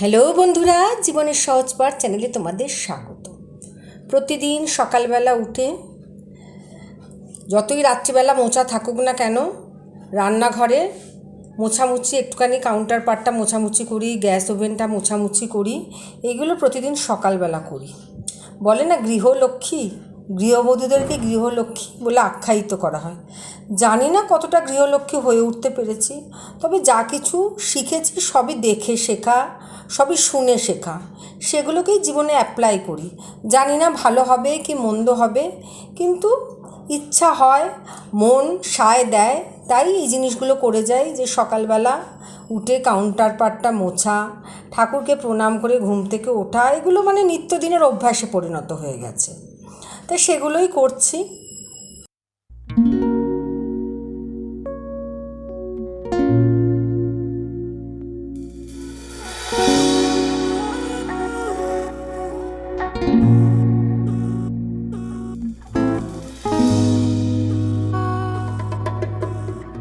Hello বন্ধুরা, জীবনের সহজ পাঠ চ্যানেলে তোমাদের স্বাগত। প্রতিদিন সকালবেলা উঠে, যতই রাত্রিবেলা মোচা থাকুক না কেন, রান্নাঘরে মোছামুছি, একটুখানি কাউন্টার পার্টটা মোছামুছি করি, গ্যাস ওভেনটা মোছামুছি করি, এইগুলো প্রতিদিন সকালবেলা করি। বলে না গৃহলক্ষ্মী গৃহবধূদেরকে গৃহলক্ষ্মী বলে আখ্যায়িত করা হয়। জানি না কতটা গৃহলক্ষ্মী হয়ে উঠতে পেরেছি, তবে যা কিছু শিখেছি সবই দেখে শেখা সবই শুনে শেখা। সেগুলোকেই জীবনে অ্যাপ্লাই করি। জানি না ভালো হবে কি মন্দ হবে, কিন্তু ইচ্ছা হয়, মন সায় দেয়, তাই এই জিনিসগুলো করে যাই যে সকালবেলা উঠে কাউন্টার পার্টটা মোছা, ঠাকুরকে প্রণাম করে ঘুম থেকে ওঠা, এগুলো মানে নিত্যদিনের অভ্যাসে পরিণত হয়ে গেছে। তাই সেগুলোই করছি।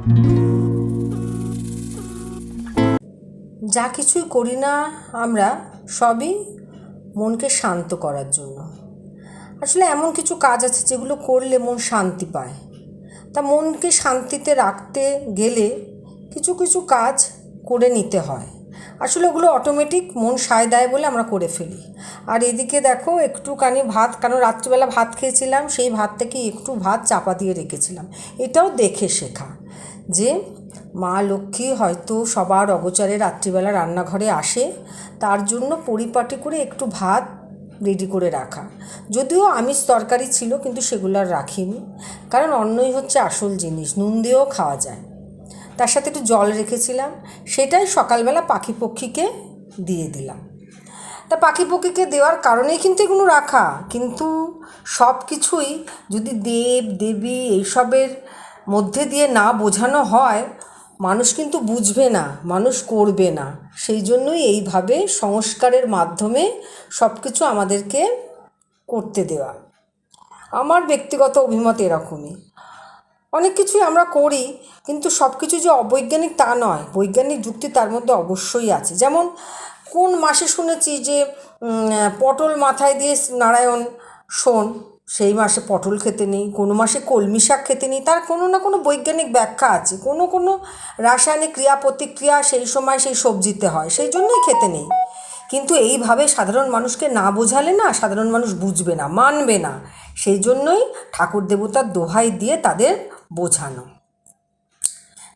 যা কিছুই করি না আমরা, সবই মনকে শান্ত করার জন্য। আসলে এমন কিছু কাজ আছে যেগুলো করলে মন শান্তি পায়। তা মনকে শান্তিতে রাখতে গেলে কিছু কিছু কাজ করে নিতে হয়। আসলে ওগুলো অটোমেটিক মন সায় দেয় বলে আমরা করে ফেলি। আর এদিকে দেখো, একটুখানি ভাত, কারণ রাত্রিবেলা ভাত খেয়েছিলাম, সেই ভাত থেকে একটু ভাত চাপা দিয়ে রেখেছিলাম। এটাও দেখে শেখা। যে মা লক্ষ্মী হয়তো সবার অগোচরে রাত্রিবেলা রান্নাঘরে আসে, তার জন্য পরিপাটি করে একটু ভাত রেডি করে রাখা। যদিও আমিষ তরকারি ছিল, কিন্তু সেগুলো আর রাখিনি। কারণ অন্নই হচ্ছে আসল জিনিস, নুন দিয়েও খাওয়া যায়। তার সাথে একটু জল রেখেছিলাম, সেটাই সকালবেলা পাখি পক্ষীকে দিয়ে দিলাম। তা পাখি পক্ষীকে দেওয়ার কারণেই কিন্তু এগুলো রাখা। কিন্তু সব কিছুই যদি দেব, দেবী এইসবের মধ্যে দিয়ে না বোঝানো হয়, মানুষ কিন্তু বুঝবে না, মানুষ করবে না। সেই জন্যই এইভাবে সংস্কারের মাধ্যমে সব কিছু আমাদেরকে করতে দেওয়া। আমার ব্যক্তিগত অভিমত এরকমই। অনেক কিছুই আমরা করি, কিন্তু সব কিছু যে অবৈজ্ঞানিক তা নয়। বৈজ্ঞানিক যুক্তি তার মধ্যে অবশ্যই আছে। যেমন, কোন মাসে শুনেছি যে পটল মাথায় দিয়ে নারায়ণ শোন সেই মাসে পটল খেতে নেই, কোনো মাসে কলমি শাক খেতে নেই, তার কোনো না কোনো বৈজ্ঞানিক ব্যাখ্যা আছে। কোনো কোনো রাসায়নিক ক্রিয়া, প্রতিক্রিয়া সেই সময় সেই সবজিতে হয়, সেই জন্যই খেতে নেই। কিন্তু এইভাবে সাধারণ মানুষকে না বোঝালে না সাধারণ মানুষ বুঝবে না, মানবে না। সেই জন্যই ঠাকুর দেবতার দোহাই দিয়ে তাদের বোঝানো।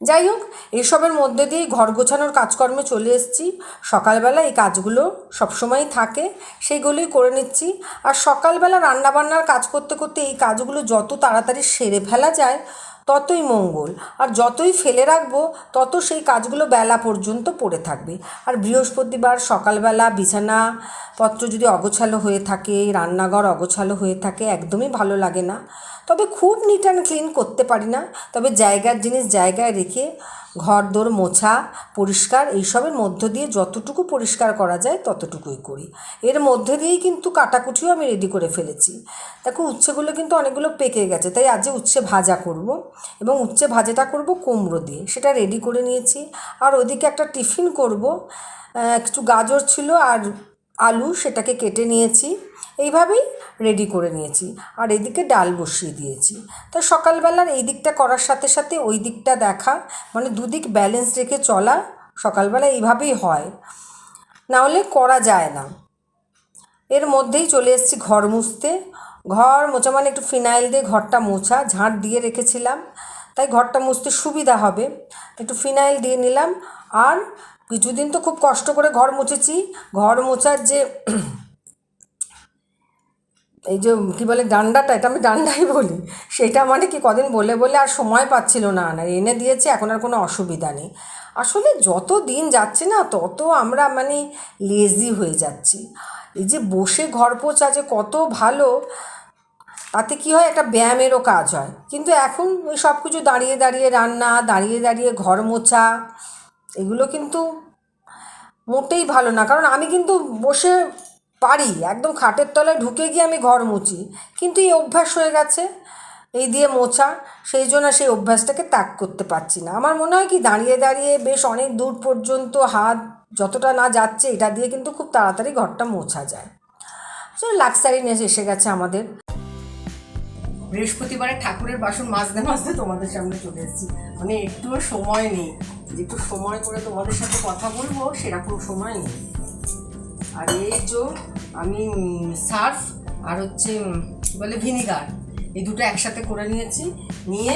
যাই হোক, এসবের মধ্যে দিয়েই ঘর গোছানোর কাজকর্মে চলে এসেছি। সকালবেলা এই কাজগুলো সবসময়ই থাকে, সেইগুলোই করে নিচ্ছি। আর সকালবেলা রান্নাবান্নার কাজ করতে করতে এই কাজগুলো যত তাড়াতাড়ি সেরে ফেলা যায়, ততই মঙ্গল। আর যতই ফেলে রাখব, তত সেই কাজগুলো বেলা পর্যন্ত পড়ে থাকবে। আর বৃহস্পতিবার সকালবেলা বিছানা পত্র যদি অগোছালো হয়ে থাকে, রান্নাঘর অগোছালো হয়ে থাকে, একদমই ভালো লাগে না। তবে খুব নিট অ্যান্ড ক্লিন করতে পারি না। তবে জায়গার জিনিস জায়গায় রেখে ঘর দোর মোছা, পরিষ্কার, এইসবের মধ্য দিয়ে যতটুকু পরিষ্কার করা যায় ততটুকুই করি। এর মধ্যে দিয়েই কিন্তু কাটাকুটিও আমি রেডি করে ফেলেছি। দেখো, উচ্ছেগুলো কিন্তু অনেকগুলো পেকে গেছে, তাই আজকে উচ্ছে ভাজা করব এবং উচ্ছে ভাজাটা করব কুমড়ো দিয়ে। সেটা রেডি করে নিয়েছি। আর ওদিকে একটা টিফিন করব। একটু গাজর ছিল আর আলু সেটাকে কেটে নিয়েছি। এইভাবেই রেডি করে নিয়েছি। আর এদিকে ডাল বসিয়ে দিয়েছি। তো সকালবেলার এই দিকটা করার সাথে সাথে ওই দিকটা দেখা মানে দুদিক ব্যালেন্স রেখে চলা সকালবেলা এইভাবেই হয়। না হলে করা যায় না। এর মধ্যেই চলে এসেছি ঘর মুছতে। ঘর মোছা মানে একটু ফিনাইল দিয়ে ঘরটা মোছা, ঝাঁট দিয়ে রেখেছিলাম। তাই ঘরটা মুছতে সুবিধা হবে। একটু ফিনাইল দিয়ে নিলাম। আর কিছুদিন তো খুব কষ্ট করে ঘর মুছেছি। ঘর মোছার যে এই যে কী বলে ডান্ডাটা, এটা আমি ডান্ডাই বলি। সেটা মানে কি কদিন বলে বলে আর সময় পাচ্ছিল না না, এনে দিয়েছে, এখন আর কোনো অসুবিধা নেই। আসলে যত দিন যাচ্ছে না, তত আমরা মানে লেজি হয়ে যাচ্ছি। এই যে বসে ঘর পোছা যে কত ভালো, তাতে কি হয়, একটা ব্যায়ামেরও কাজ হয়। কিন্তু এখন ওই সব কিছু দাঁড়িয়ে দাঁড়িয়ে রান্না, দাঁড়িয়ে দাঁড়িয়ে ঘর মোছা, এগুলো কিন্তু মোটেই ভালো না। কারণ আমি কিন্তু বসে পারি একদম খাটের তলায় ঢুকে গিয়ে আমি ঘর মুছি। কিন্তু এই অভ্যাস হয়ে গেছে। এই দিয়ে মোছা, সেই জন্য সেই অভ্যাসটাকে ত্যাগ করতে পারছি না। আমার মনে হয় কি, দাঁড়িয়ে দাঁড়িয়ে বেশ অনেক দূর পর্যন্ত হাত যতটা না যাচ্ছে, এটা দিয়ে কিন্তু খুব তাড়াতাড়ি ঘরটা মোছা যায়। চলো লাক্সারি নেস এসে গেছে আমাদের। বৃহস্পতিবারে ঠাকুরের বাসন মাজতে মাজতে তোমাদের সামনে চলে এসেছি। মানে একটুও সময় নেই। একটু সময় করে তোমাদের সাথে কথা বলব, সেরকম সময় নেই। আর এই যে আমি সার্ফ আর হচ্ছে বলে, ভিনিগার। এই দুটো একসাথে করে নিয়েছি, নিয়ে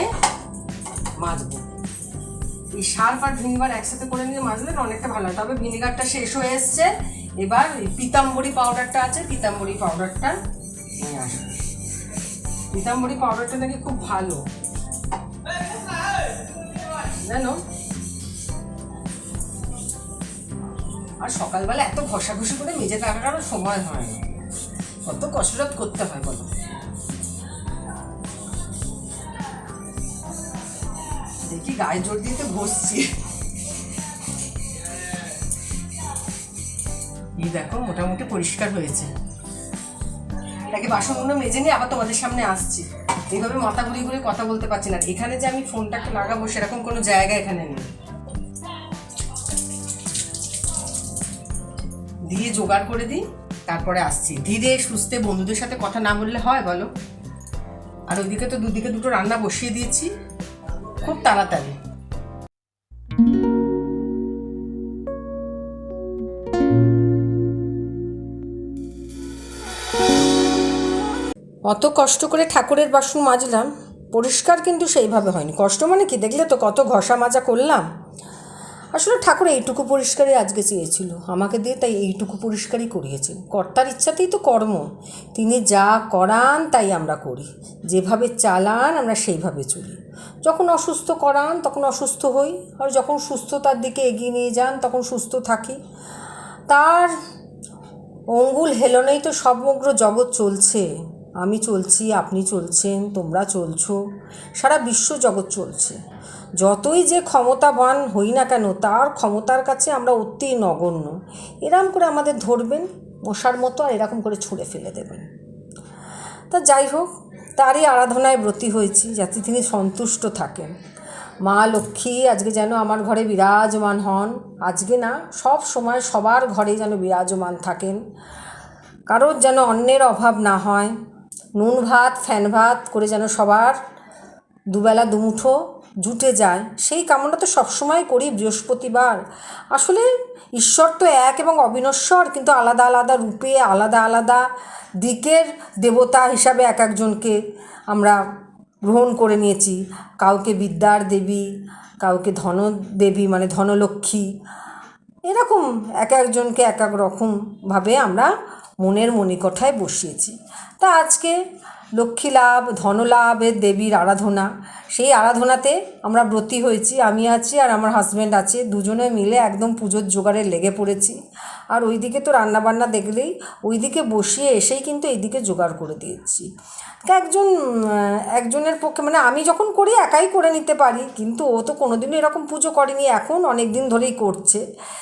মাজবো। এই সার্ফ আর ভিনিগার একসাথে করে নিয়ে মাজলে অনেকটা ভালো তবে ভিনিগারটা শেষ হয়ে এসছে। এবার পিতাম্বরী পাউডারটা আছে, পিতাম্বরী পাউডারটা নিয়ে আসব। পিতাম্বরী পাউডারটা নাকি খুব ভালো। জানো আর সকালবেলা এত ঘষাঘষি করে মেজে থাকার সময় হয় না। কত কসরত করতে হয় বলো? দেখি গায়ে জোর দিয়ে তো ঘষছি। এই দেখো, মোটামুটি পরিষ্কার হয়েছে। এটাকে বাসনগুলো মেজে নিয়ে আবার তোমাদের সামনে আসছি। এইভাবে মাথা ঘুরিয়ে ঘুরিয়ে কথা বলতে পারছি না। এখানে যে আমি ফোনটাকে লাগাবো সেরকম কোনো জায়গা এখানে নেই। দিয়ে জোগাড় করে দিই, তারপরে আসছি। ধীরে সুস্থে বন্ধুদের সাথে কথা না বললে হয় বলো? আর ওইদিকে তো দুদিকে দুটো রান্না বসিয়ে দিয়েছি। খুব তাড়াতাড়ি। অত কষ্ট করে ঠাকুরের বাসন মাজলাম, পরিষ্কার কিন্তু সেইভাবে হয়নি। কষ্ট মানে কি? দেখলে তো কত ঘষা মাজা করলাম। আসলে ঠাকুর এইটুকু পরিষ্কারই আজকে চেয়েছিল। আমাকে দিয়ে তাই এইটুকু পরিষ্কারই করিয়েছেন। কর্তার ইচ্ছাতেই তো কর্ম। তিনি যা করান তাই আমরা করি। যেভাবে চালান আমরা সেইভাবে চলি। যখন অসুস্থ করান তখন অসুস্থ হই। আর যখন সুস্থতার দিকে এগিয়ে নিয়ে যান তখন সুস্থ থাকি। তার অঙ্গুল হেলনেই তো সমগ্র জগৎ চলছে। আমি চলছি, আপনি চলছেন, তোমরা চলছো। সারা বিশ্ব জগৎ চলছে। যতই যে ক্ষমতাবান হই না কেন, তার ক্ষমতার কাছে আমরা অতি নগণ্য এরম করে আমাদের ধরবেন মশার মতো আর এরকম করে ছুঁড়ে ফেলে দেবেন। তা যাই হোক, তারই আরাধনায় ব্রতী হয়েছি, যাতে তিনি সন্তুষ্ট থাকেন। মা লক্ষ্মী, আজকে যেন আমার ঘরে বিরাজমান হন। আজকে না, সব সময় সবার ঘরে যেন বিরাজমান থাকেন। কারোর যেন অন্যের অভাব না হয়। নুন ভাত, ফ্যান ভাত করে যেন সবার দুবেলা দুমুঠো জুটে যায়। সেই কামনা তো সবসময় করি বৃহস্পতিবার। আসলে ঈশ্বর তো এক এবং অবিনশ্বর, কিন্তু আলাদা আলাদা রূপে, আলাদা আলাদা দিকের দেবতা হিসাবে এক একজনকে আমরা গ্রহণ করে নিয়েছি। কাউকে বিদ্যার দেবী, কাউকে ধন দেবী মানে ধনলক্ষ্মী। এরকম এক একজনকে এক এক রকমভাবে আমরা মনের মণিকঠায় বসিয়েছি। তা আজকে লক্ষ্মী লাভ ধনলাভের দেবীর আরাধনা। সেই আরাধনাতে আমরা ব্রতী হয়েছি, আমি আছি আর আমার হাজব্যান্ড আছে। দুজনে মিলে একদম পুজোর জোগাড়ে লেগে পড়েছি। আর ওইদিকে তো রান্নাবান্না দেখলেই ওইদিকে বসিয়ে এসেই কিন্তু এইদিকে জোগাড় করে দিয়েছি। একজন একজনের পক্ষে মানে আমি যখন করি একাই করে নিতে পারি, কিন্তু ও তো কোনোদিনও এরকম পুজো করেনি, এখন অনেক দিন ধরেই করছে।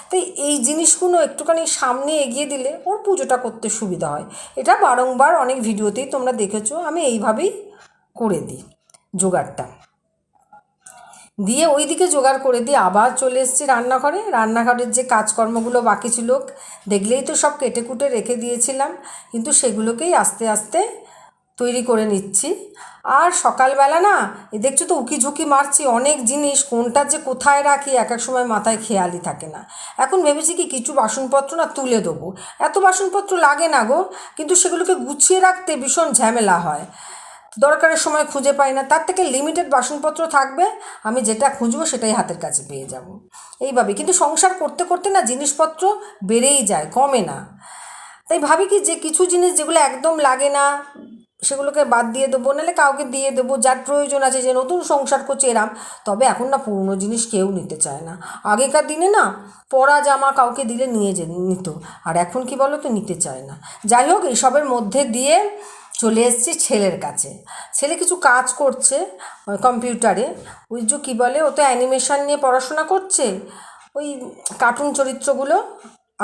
তাই এই জিনিসগুলো একটুখানি সামনে এগিয়ে দিলে ওর পুজোটা করতে সুবিধা হয়। এটা বারংবার অনেক ভিডিওতেই তোমরা দেখেছ আমি এইভাবেই করে দিই জোগাড়টা। দিয়ে ওই দিকে জোগাড় করে দিয়ে আবার চলে এসেছি রান্নাঘরে। রান্নাঘরের যে কাজকর্মগুলো বাকি ছিল, দেখলেই তো সব কেটে কুটে রেখে দিয়েছিলাম। কিন্তু সেগুলোকেই আস্তে আস্তে তৈরি করে নিচ্ছি। আর সকালবেলা না দেখছ তো উকি ঝুঁকি মারছি অনেক জিনিস, কোনটা যে কোথায় রাখি এক এক সময় মাথায় খেয়ালই থাকে না। এখন ভেবেছি কি কিছু বাসনপত্র না তুলে দেবো। এত বাসনপত্র লাগে না গো, কিন্তু সেগুলোকে গুছিয়ে রাখতে ভীষণ ঝামেলা হয়। দরকারের সময় খুঁজে পাই না, তার থেকে লিমিটেড বাসনপত্র থাকবে, আমি যেটা খুঁজবো সেটাই হাতের কাছে পেয়ে যাব। এইভাবে, কিন্তু সংসার করতে করতে না জিনিসপত্র বেড়েই যায়, কমে না। তাই ভাবি কি যে কিছু জিনিস যেগুলো একদম লাগে না সেগুলোকে বাদ দিয়ে দেবো, নাহলে কাউকে দিয়ে দেবো, যার প্রয়োজন আছে যে নতুন সংসার করছে এরাম। তবে এখন না পুরনো জিনিস কেউ নিতে চায় না। আগেকার দিনে না পরা জামা কাউকে দিলে নিয়ে যে নিত, আর এখন কি বলো তো নিতে চায় না। যাই হোক, এইসবের মধ্যে দিয়ে চলে এসছি ছেলের কাছে। ছেলে কিছু কাজ করছে কম্পিউটারে। ওই যে কী বলে, ও তো অ্যানিমেশন নিয়ে পড়াশোনা করছে, ওই কার্টুন চরিত্রগুলো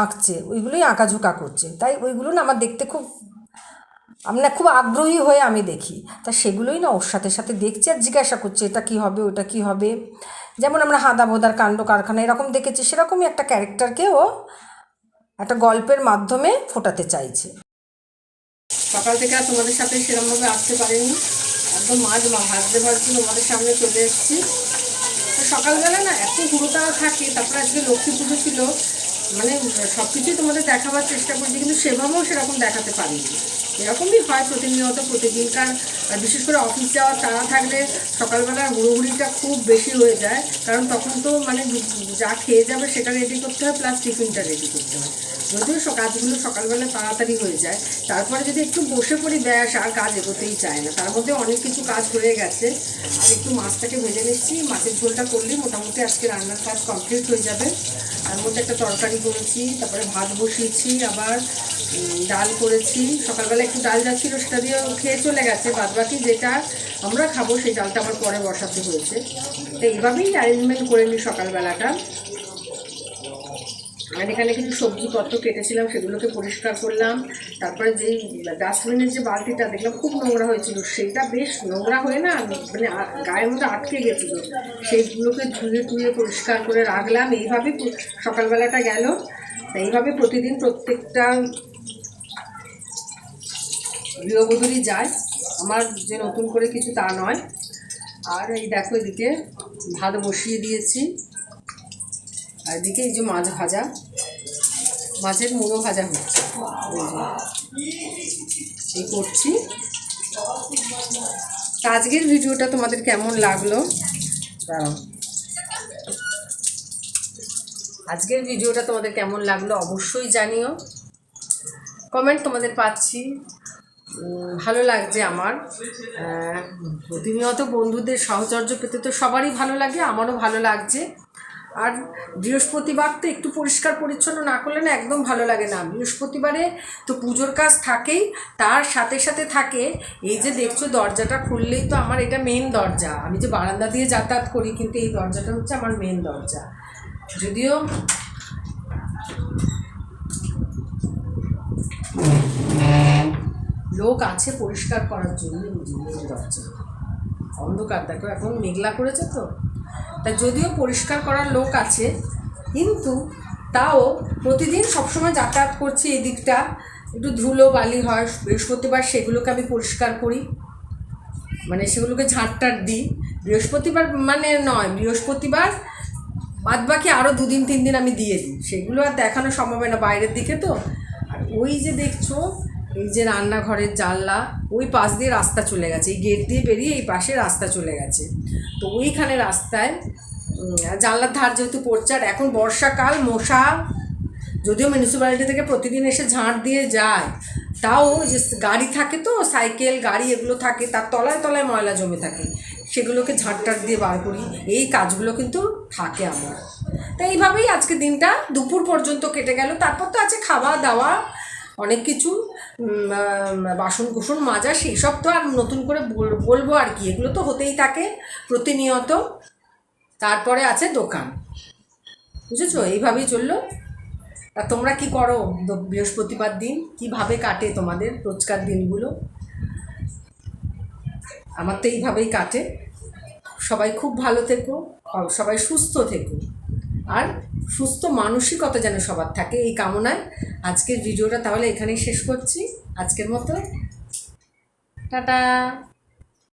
আঁকছে, ওইগুলোই আঁকাঝোঁকা করছে। তাই ওইগুলো না আমার দেখতে খুব আমরা খুব আগ্রহী হয়ে আমি দেখি। তা সেগুলোই না ওর সাথে সাথে দেখছি আর জিজ্ঞাসা করছি, এটা কী হবে? ওটা কী হবে? যেমন আমরা হাদা ভোদার কাণ্ড, কারখানা এরকম দেখেছি, সেরকমই একটা ক্যারেক্টারকে ও একটা গল্পের মাধ্যমে ফোটাতে চাইছে। সকাল থেকে আর তোমাদের সাথে সেরকমভাবে আসতে পারিনি। একদম মাঝ মা- ভাজতে ভাজতে তোমাদের সামনে চলে এসেছি। সকালবেলা না এত হুড়োটাও থাকে, তারপরে আজকে লক্ষ্মী পুজো ছিল। মানে সব কিছুই তোমাদের দেখাবার চেষ্টা করছি, কিন্তু সেভাবেও সেরকম দেখাতে পারিনি। এরকমই হয় প্রতিনিয়ত, প্রতিদিনকার বিশেষ করে অফিস যাওয়ার তাড়া থাকলে সকালবেলার হুড়োহুড়িটা খুব বেশি হয়ে যায়, কারণ তখন তো মানে যা খেয়ে যাবে সেটা রেডি করতে হয় প্লাস টিফিনটা রেডি করতে হয়। যদিও কাজগুলো সকালবেলা তাড়াতাড়ি হয়ে যায়, তারপরে যদি একটু বসে পড়ি, ব্যাস, আর কাজ এগোতেই চায় না। তার মধ্যে অনেক কিছু কাজ হয়ে গেছে, আর একটু মাছটাকে ভেজে নিচ্ছি, মাছের ঝোলটা করলেই মোটামুটি আজকে রান্নার কাজ কমপ্লিট হয়ে যাবে। তার মধ্যে একটা তরকারি করেছি, তারপরে ভাত বসিয়েছি, আবার ডাল করেছি। সকালবেলা একটু ডাল যাচ্ছিল, সেটা দিয়ে খেয়ে চলে গেছে। বাদ বাকি যেটা আমরা খাব, সেই ডালটা আবার পরে বসাতে হয়েছে। তো এইভাবেই অ্যারেঞ্জমেন্ট করে নিই সকালবেলাটা। আর এখানে কিছু সবজিপত্র কেটেছিলাম, সেগুলোকে পরিষ্কার করলাম। তারপরে যেই ডাস্টবিনের যে বালতিটা দেখলাম, খুব নোংরা হয়েছিল। সেইটা বেশ নোংরা হয়ে না মানে গায়ের মধ্যে আটকে গেছিল। সেইগুলোকে ধুয়ে টুয়ে পরিষ্কার করে রাখলাম। এইভাবে সকালবেলাটা গেল। এইভাবে প্রতিদিন প্রত্যেকটা গৃহবধূরই যায়। আমার যে নতুন করে কিছু তা নয়। আর এই দেখো এদিকে ভাত বসিয়ে দিয়েছি। আর এদিকে এই যে মাছ ভাজা। মাছের মুড়ো ভাজা হচ্ছে। এই করছি। আজকের ভিডিওটা তোমাদের কেমন লাগল। আজকের ভিডিওটা তোমাদের কেমন লাগল অবশ্যই জানিও। কমেন্ট তোমাদের পাচ্ছি। ভালো লাগছে আমার। প্রতিনিয়ত বন্ধুদের সাহচর্য পেতে তো সবারই ভালো লাগে, আমারও ভালো লাগছে। আর বৃহস্পতিবার তো একটু পরিষ্কার পরিচ্ছন্ন না করলে না একদম ভালো লাগে না। বৃহস্পতিবারে তো পুজোর কাজ থাকেই, তার সাথে সাথে থাকে, এই যে দেখছ দরজাটা খুললেই তো আমার এটা মেন দরজা। আমি যে বারান্দা দিয়ে যাতায়াত করি কিন্তু এই দরজাটা হচ্ছে আমার মেন দরজা। যদিও লোক আছে পরিষ্কার করার জন্য দরজা। অন্ধকার, দেখো এখন মেঘলা করেছে তো। তা যদিও পরিষ্কার করার লোক আছে, কিন্তু তাও প্রতিদিন সবসময় যাতায়াত করছি এদিকটা একটু ধুলো, বালি হয়, বৃহস্পতিবার সেগুলোকে আমি পরিষ্কার করি। মানে সেগুলোকে ঝাঁটটাট দিই। বৃহস্পতিবার মানে নয়, বৃহস্পতিবার বাদ বাকি আরও দুদিন তিন দিন আমি দিয়ে দিই। সেগুলো আর দেখানো সম্ভব হয় না বাইরের দিকে তো। আর ওই যে দেখছ এই যে রান্নাঘরের জানলা, ওই পাশ দিয়ে রাস্তা চলে গেছে। এই গেট দিয়ে বেরিয়ে এই পাশে রাস্তা চলে গেছে। তো ওইখানে রাস্তায় জানলার ধার যেহেতু পড়ছে, আর এখন বর্ষাকাল, মশা যদিও মিউনিসিপ্যালিটি থেকে প্রতিদিন এসে ঝাঁট দিয়ে যায়, তাও যে গাড়ি থাকে তো, সাইকেল, গাড়ি এগুলো থাকে, তার তলায় তলায় ময়লা জমে থাকে। সেগুলোকে ঝাঁটটাট দিয়ে বার করি। এই কাজগুলো কিন্তু থাকে আমার। তো এইভাবেই আজকে দিনটা, দুপুর পর্যন্ত কেটে গেল। তারপর তো আছে খাওয়া দাওয়া অনেক কিছু। বাসন কুসন মাজা সেই সব তো আর নতুন করে বল- বলব আর কি। এগুলো তো হতেই থাকে প্রতিনিয়ত। তারপরে আছে দোকান। বুঝেছ? এইভাবেই চলল। আর তোমরা কি করো? বৃহস্পতিবার দিন কীভাবে কাটে তোমাদের রোজকার দিনগুলো? আমার তো এইভাবেই কাটে। সবাই খুব ভালো থেকো। সবাই সুস্থ থেকো। আর সুস্থ মানসিকতা যেন সবার থাকে এই কামনায় আজকের ভিডিওটা তাহলে এখানেই শেষ করছি। আজকের মতো। টাটা।